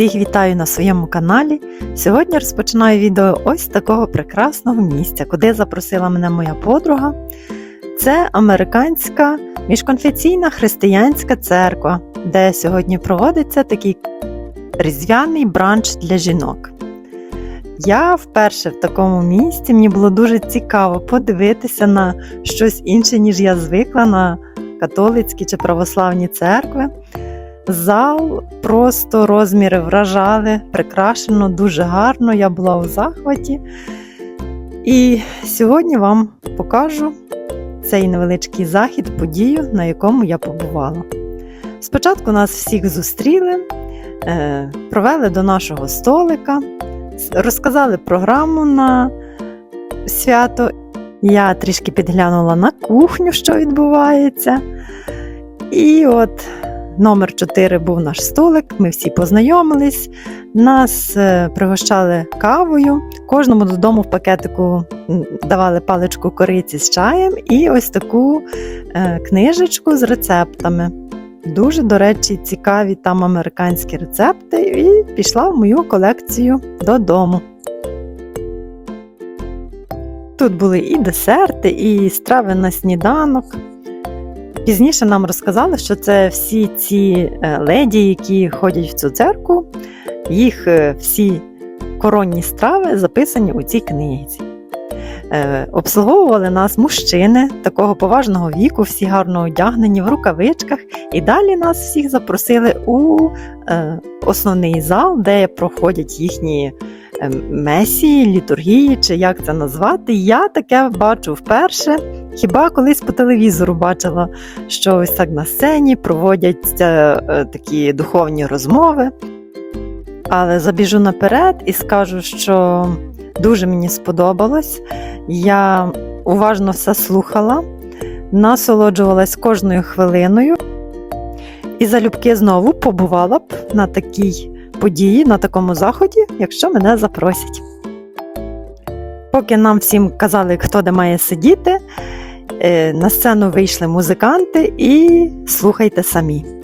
Всіх вітаю на своєму каналі. Сьогодні розпочинаю відео ось такого прекрасного місця, куди запросила мене моя подруга. Це американська міжконфесійна християнська церква, де сьогодні проводиться такий різдвяний бранч для жінок. Я вперше в такому місці, мені було дуже цікаво подивитися на щось інше, ніж я звикла на католицькі чи православні церкви. Зал просто розміри вражали, прикрашено дуже гарно. Я була у захваті. І сьогодні вам покажу цей невеличкий захід, подію, на якому я побувала. Спочатку нас всіх зустріли, е, провели до нашого столика, розказали програму на свято. Я трішки підглянула на кухню, що відбувається. І от номер 4 був наш столик, ми всі познайомились, нас е, пригощали кавою, кожному додому в пакетику давали паличку кориці з чаєм і ось таку е, книжечку з рецептами. Дуже, до речі, цікаві там американські рецепти, і пішла в мою колекцію додому. Тут були і десерти, і страви на сніданок. Пізніше нам розказали, що це всі ці е, леді, які ходять в цю церкву, їх е, всі коронні страви записані у цій книзі. Е, Обслуговували нас мужчини такого поважного віку, всі гарно одягнені в рукавичках, і далі нас всіх запросили у основний зал, де проходять їхні месії, літургії, чи як це назвати. Я таке бачу вперше. Хіба колись по телевізору бачила, що ось так на сцені проводять е, такі духовні розмови. Але забіжу наперед і скажу, що дуже мені сподобалось. Я уважно все слухала, насолоджувалась кожною хвилиною і залюбки знову побувала б на такій події, на такому заході, якщо мене запросять. Поки нам всім казали, хто де має сидіти, на сцену вийшли музиканти і слухайте самі.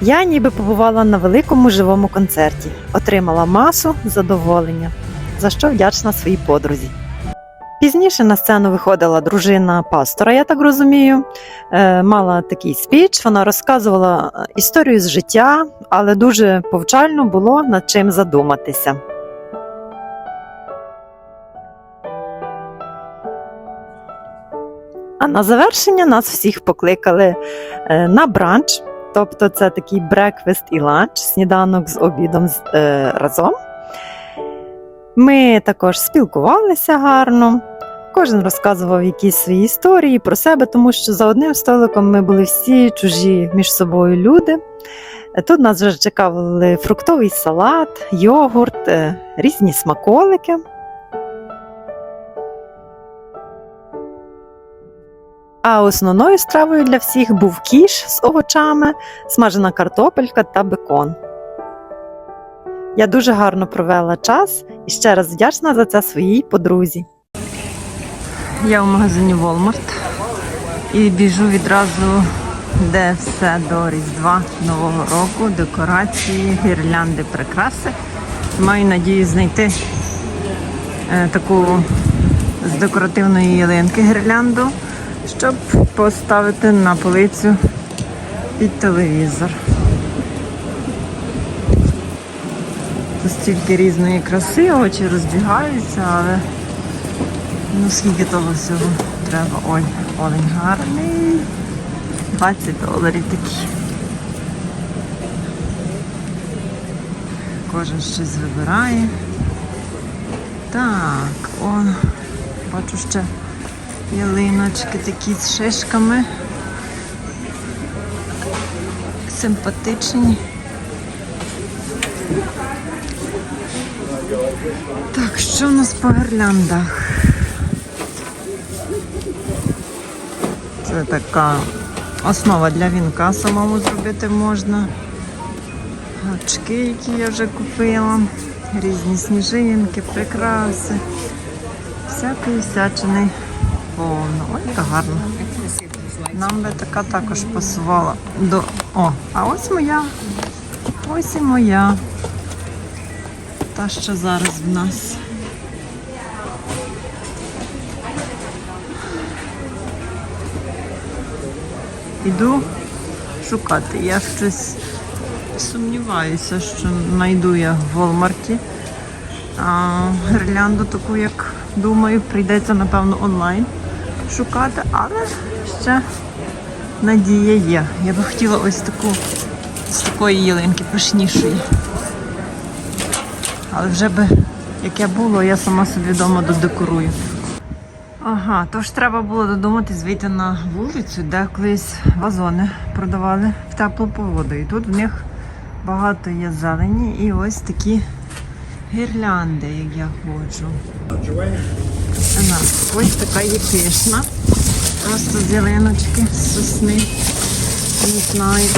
Я ніби побувала на великому живому концерті, отримала масу задоволення, за що вдячна своїй подрузі. Пізніше на сцену виходила дружина пастора, я так розумію, Е, мала такий спіч, вона розказувала е, історію з життя, але дуже повчально було над чим задуматися. А на завершення нас всіх покликали е, на бранч. Тобто це такий брекфест і ланч, сніданок з обідом е, разом. Ми також спілкувалися гарно. Кожен розказував якісь свої історії про себе, тому що за одним столиком ми були всі чужі між собою люди. Е, Тут нас вже чекали фруктовий салат, йогурт, е, різні смаколики. А основною стравою для всіх був кіш з овочами, смажена картопелька та бекон. Я дуже гарно провела час і ще раз вдячна за це своїй подрузі. Я в магазині Walmart і біжу відразу, де все до Різдва Нового року, декорації, гірлянди, прикраси. Маю надію знайти е, таку з декоративної ялинки гірлянду, щоб поставити на полицю під телевізор. Тут стільки різної краси, очі розбігаються, але ну скільки того всього треба. Ой, олень гарний. 20 доларів такий. Кожен щось вибирає. Так, о, бачу ще ялиночки такі з шишками. Симпатичні. Так, що у нас по гірляндах? Це така основа для вінка самому зробити можна. Гачки, які я вже купила, різні сніжинки, прикраси. Всякої всячини повно. Ой, яка гарна. Нам би така також пасувала до. О, а ось моя. Ось і моя. Та, що зараз в нас. Іду шукати. Я щось сумніваюся, що знайду я в Волмарті. Гірлянду таку, як думаю, прийдеться, напевно, онлайн шукати, але ще надія є. Я би хотіла ось таку з такої ялинки пишнішої. Але вже би, яке було, я сама собі вдома додекорую. Ага, тож треба було додуматись вийти на вулицю, де колись вазони продавали в теплу погоду. І тут в них багато є зелені і ось такі гірлянди, як я ходжу. Ага, ось така є пишна. Просто з ялиночки, з сосни. Не знаю.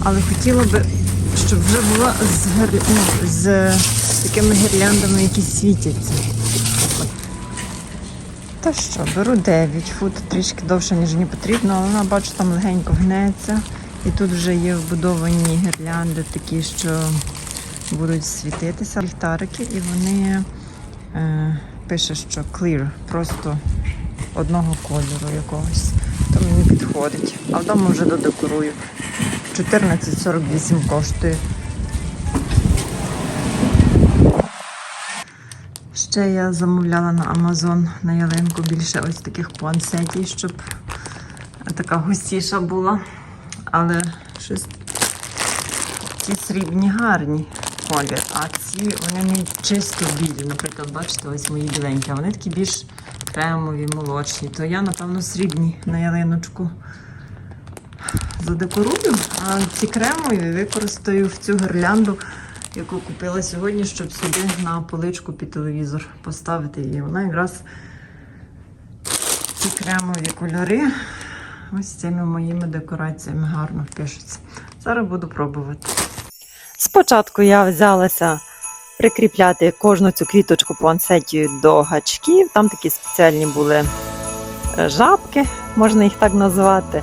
Але хотіла би, щоб вже була з, гір... ну, з такими гірляндами, які світяться. Та що, беру 9 фут, трішки довше, ніж мені потрібно, але вона бачу, там легенько гнеться. І тут вже є вбудовані гірлянди, такі, що будуть світитися, ліхтарики, і вони е, пише, що clear, просто одного кольору якогось. То мені підходить. А вдома вже додекорую. 14,48 коштує. Ще я замовляла на Amazon на ялинку більше ось таких пуансетів, щоб така густіша була. Але щось ті срібні гарні колір, а ці вони не чисто білі. Наприклад, бачите, ось мої біленькі, а вони такі більш кремові, молочні. То я, напевно, срібні на ялиночку задекорую, а ці кремові використаю в цю гірлянду, яку купила сьогодні, щоб собі на поличку під телевізор поставити її. Вона якраз ці кремові кольори ось цими моїми декораціями гарно впишуться. Зараз буду пробувати. Спочатку я взялася прикріпляти кожну цю квіточку пуансетію до гачків. Там такі спеціальні були е, жабки, можна їх так назвати.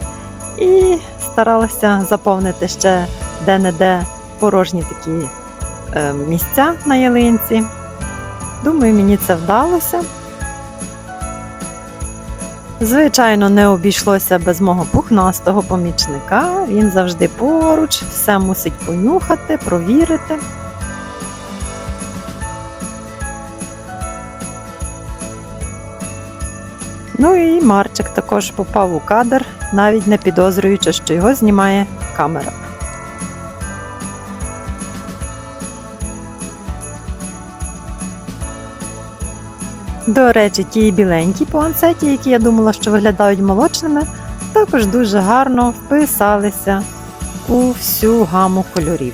І старалася заповнити ще де-не-де порожні такі е, місця на ялинці. Думаю, мені це вдалося. Звичайно, не обійшлося без мого пухнастого помічника. Він завжди поруч, все мусить понюхати, провірити. Ну і Марчик також попав у кадр, навіть не підозрюючи, що його знімає камера. До речі, ті біленькі пуансеті, які я думала, що виглядають молочними, також дуже гарно вписалися у всю гаму кольорів.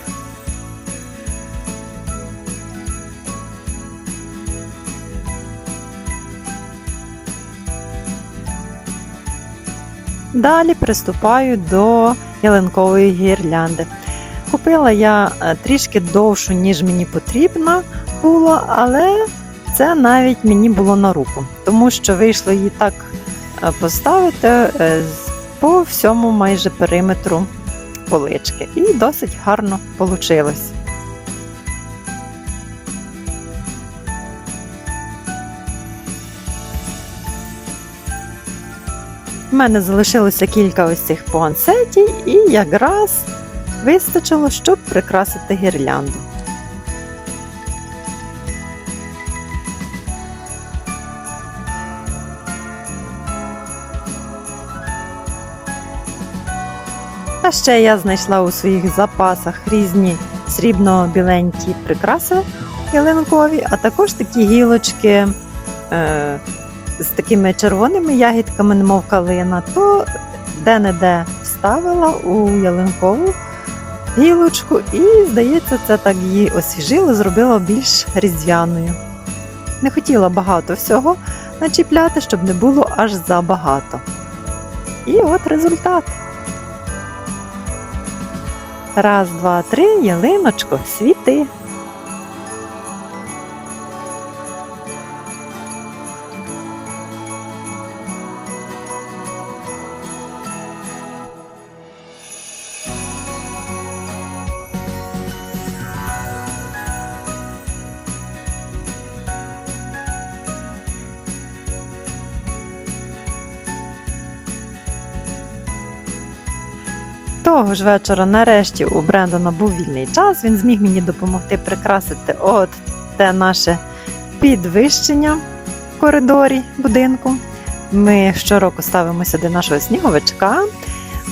Далі приступаю до ялинкової гірлянди. Купила я е, трішки довшу, ніж мені потрібно було, але це навіть мені було на руку, тому що вийшло її так е, поставити е, по всьому майже периметру полички. І досить гарно вийшло. У мене залишилося кілька ось цих пуансетів, і якраз вистачило, щоб прикрасити гірлянду. А ще я знайшла у своїх запасах різні срібно-біленькі прикраси ялинкові, а також такі гілочки е, з такими червоними ягідками, немов калина, то де-не-де вставила у ялинкову гілочку, і, здається, це так її освіжило, зробило більш різдвяною. Не хотіла багато всього начіпляти, щоб не було аж забагато. І от результат. Раз, два, три, ялиночко, світи. Того ж вечора, нарешті, у Брендона був вільний час. Він зміг мені допомогти прикрасити от те наше підвищення в коридорі будинку. Ми щороку ставимо сюди нашого сніговичка.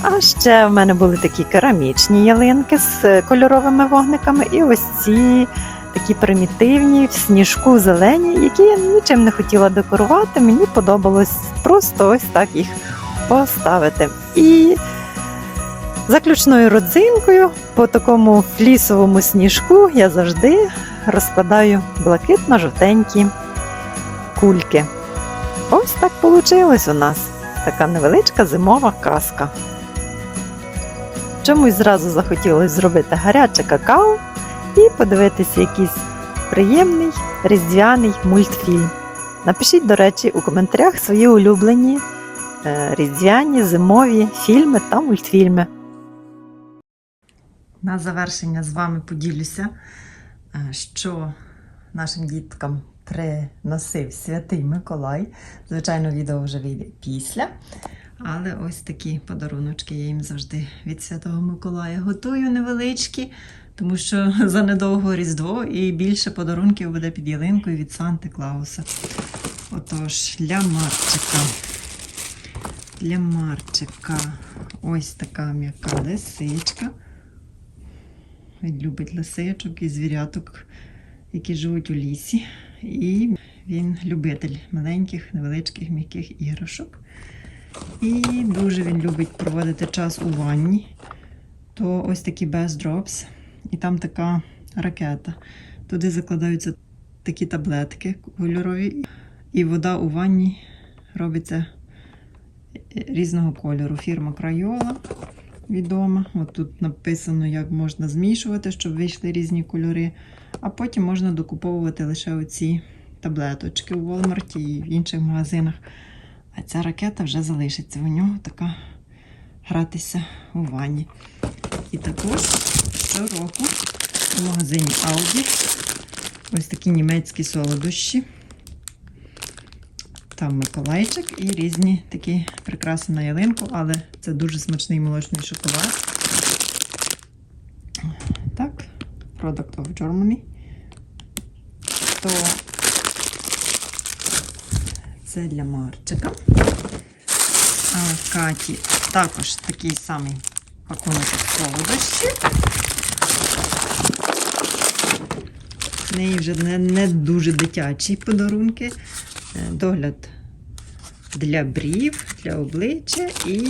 А ще в мене були такі керамічні ялинки з кольоровими вогниками, і ось ці такі примітивні в сніжку зелені, які я нічим не хотіла декорувати. Мені подобалось просто ось так їх поставити. І Заключною родзинкою по такому флісовому сніжку я завжди розкладаю блакитно-жовтенькі кульки. Ось так вийшло у нас така невеличка зимова казка. Чомусь зразу захотілося зробити гаряче какао і подивитися якийсь приємний різдвяний мультфільм. Напишіть, до речі, у коментарях свої улюблені е, різдвяні зимові фільми та мультфільми. На завершення з вами поділюся, е, що нашим діткам приносив святий Миколай. Звичайно, відео вже вийде після. Але ось такі подаруночки я їм завжди від Святого Миколая готую невеличкі, тому що занедовго Різдво і більше подарунків буде під ялинкою від Санти Клауса. Отож, для Марчика. Для Марчика ось така м'яка лисичка. Він любить лисичок і звіряток, які живуть у лісі. І він любитель маленьких, невеличких, м'яких іграшок. І дуже він любить проводити час у ванні. То ось такі Best Drops. І там така ракета. Туди закладаються такі таблетки кольорові. І вода у ванні робиться різного кольору. Фірма Крайола відома. От тут написано, як можна змішувати, щоб вийшли різні кольори. А потім можна докуповувати лише оці таблеточки у Walmart і в інших магазинах. А ця ракета вже залишиться у нього така гратися у ванні. І також щороку у магазині Aldi ось такі німецькі солодощі. Там Миколайчик і різні такі прикраси на ялинку, але це дуже смачний молочний шоколад. Так, Product of Germany. То це для Марчика. А Каті також такий самий пакунок солодощі. В неї вже не, не дуже дитячі подарунки. Е, догляд для брів, для обличчя і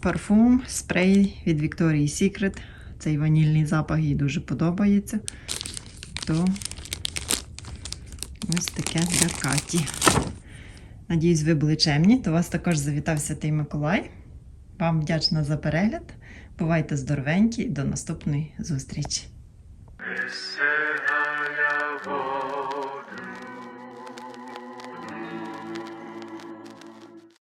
парфум спрей від Victoria's Secret. Цей ванільний запах їй дуже подобається. То ось таке для Каті. Надіюсь, ви були чемні. До вас також завітав Святий Миколай. Вам вдячна за перегляд. Бувайте здоровенькі до наступної зустрічі!